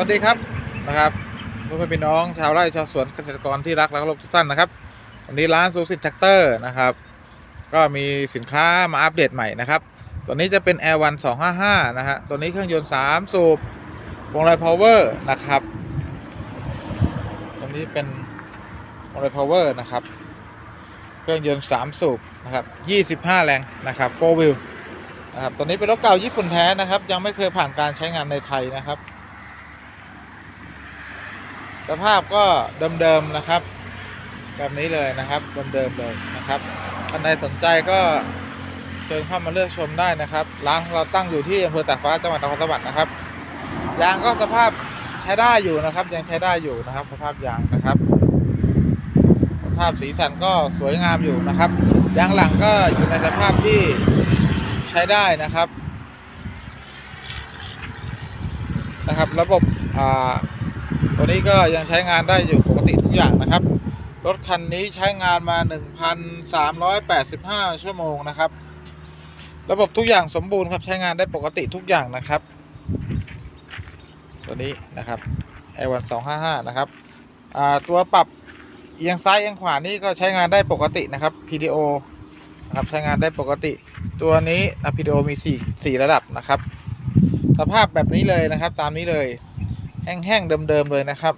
วัสดีครับนะครับเพื่อแม่พี่น้องชาวไร่ชาวสวนเกษตรกรที่รักและเคารพทุกท่านนะครับ วันนี้ร้านซูซิตแท็กเตอร์นะครับ ก็มีสินค้ามาอัปเดตใหม่นะครับ ตัวนี้จะเป็น Air 1 255นะฮะตัวนี้เครื่องยนต์3สูบวงไลพาวเวอร์นะครับตัวนี้เป็นวงไลพาวเวอร์นะครับ เครื่องยนต์3สูบนะครับ25 แรงนะครับ4 wheel นะครับตัวนี้เป็นรถเก่าญี่ปุ่นแท้นะครับ ยังไม่เคยผ่านการใช้งานในไทยนะครับ สภาพก็เดิมๆนะครับ แบบนี้เลยนะครับเดิมๆเลยนะครับท่านใดสนใจก็เชิญเข้ามาเลือกชมได้นะครับ ร้านของเราตั้งอยู่ที่อำเภอตากฟ้าจังหวัดนครสวรรค์นะครับยางก็สภาพใช้ได้อยู่นะครับ ยังใช้ได้อยู่นะครับ สภาพยางนะครับ สภาพสีสันก็สวยงามอยู่นะครับยางหลังก็อยู่ในสภาพที่ใช้ได้นะครับนะครับ ระบบอ่า ตัวนี้ก็ยังใช้งานได้อยู่ปกติทุกอย่างนะครับ รถคันนี้ใช้งานมา 1,385 ชั่วโมงนะครับ ระบบทุกอย่างสมบูรณ์ครับใช้งานได้ปกติทุกอย่างนะครับ ตัวนี้นะครับ i1 255นะครับตัวปรับเอียงซ้ายเอียงขวานี่ก็ใช้งานได้ปกตินะครับ PDO นะครับใช้งานได้ปกติ ตัวนี้ PDO มี 4 4 ระดับนะครับ สภาพแบบนี้เลยนะครับตามนี้เลย แห้งๆเดิมๆเลยนะครับ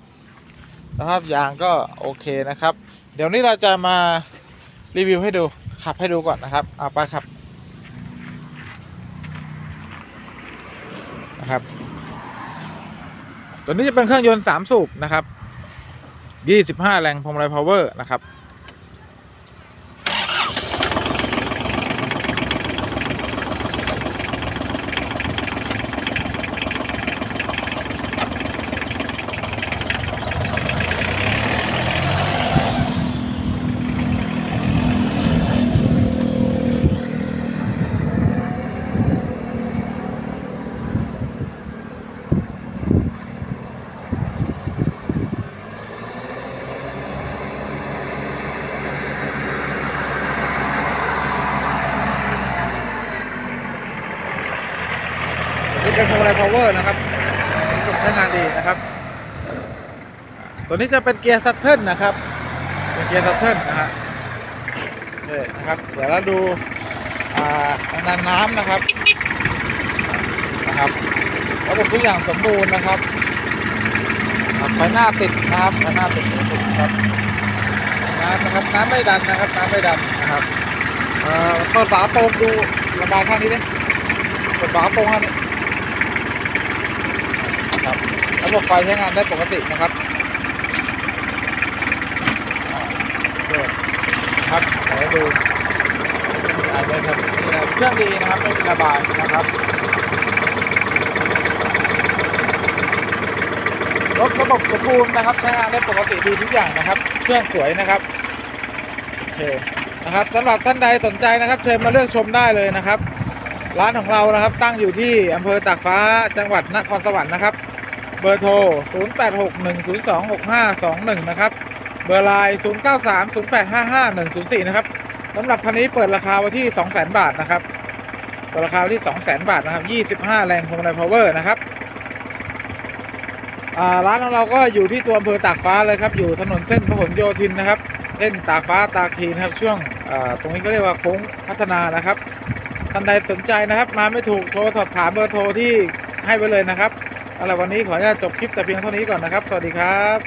สภาพยางก็โอเคนะครับ เดี๋ยวนี้เราจะมารีวิวให้ดูขับให้ดูก่อนนะครับเอาไปขับนะครับตัวนี้จะเป็นเครื่องยนต์3สูบนะครับ25 แรงพวงมาลัยพาวเวอร์นะครับ เป็นพวงมาลัยพาวเวอร์นะครับใช้งานดีนะครับ ตัวนี้จะเป็นเกียร์ซัตเทิลนะครับ เป็นเกียร์ซัตเทิลนะฮะนี่นะครับ เดี๋ยวเราดูอ่านันน้ำนะครับ นะครับระบบทุกอย่างสมบูรณ์นะครับอ่าไฟหน้าติดนะครับไฟหน้าติดติดครับน้ำนะครับ น้ำไม่ดันนะครับ น้ำไม่ดันนะครับเอ่อเปิดฝาโปร่งดูระบายข้างนี้ดิเปิดฝาโปร่งข้างนี้ นะครับระบบไฟใช้งานได้ปกตินะครับครับขอให้ดูอ่าเดินครับนี่นะเครื่องดีนะครับไม่มีระบายนะครับรถระบบสมบูรณ์นะครับใช้งานได้ปกติดีทุกอย่างนะครับ เครื่องสวยนะครับโอเคนะครับสำหรับท่านใดสนใจนะครับ เชิญมาเลือกชมได้เลยนะครับ ร้านของเรานะครับตั้งอยู่ที่อำเภอตากฟ้าจังหวัดนครสวรรค์นะครับ เบอร์โทร 0861026521 นะครับ เบอร์ไลน์0930855104 นะครับสำหรับคันนี้เปิดราคาไว้ที่ 200,000 บาทนะครับเปิดราคาที่ 200,000 บาทนะครับ 25 แรงพวงมาลัยพาวเวอร์นะครับอ่าร้านของเราก็อยู่ที่ตัวอำเภอตากฟ้าเลยครับ อยู่ถนนเส้นพหลโยธินนะครับ เส้นตากฟ้าตาคีนะครับ ช่วงอ่าตรงนี้ก็เรียกว่าโค้งพัฒนานะครับท่านใดสนใจนะครับ มาไม่ถูกโทรสอบถามเบอร์โทรที่ให้ไว้เลยนะครับ เอาละวันนี้ขออนุญาตจบคลิปแต่เพียงเท่านี้ก่อนนะครับ สวัสดีครับ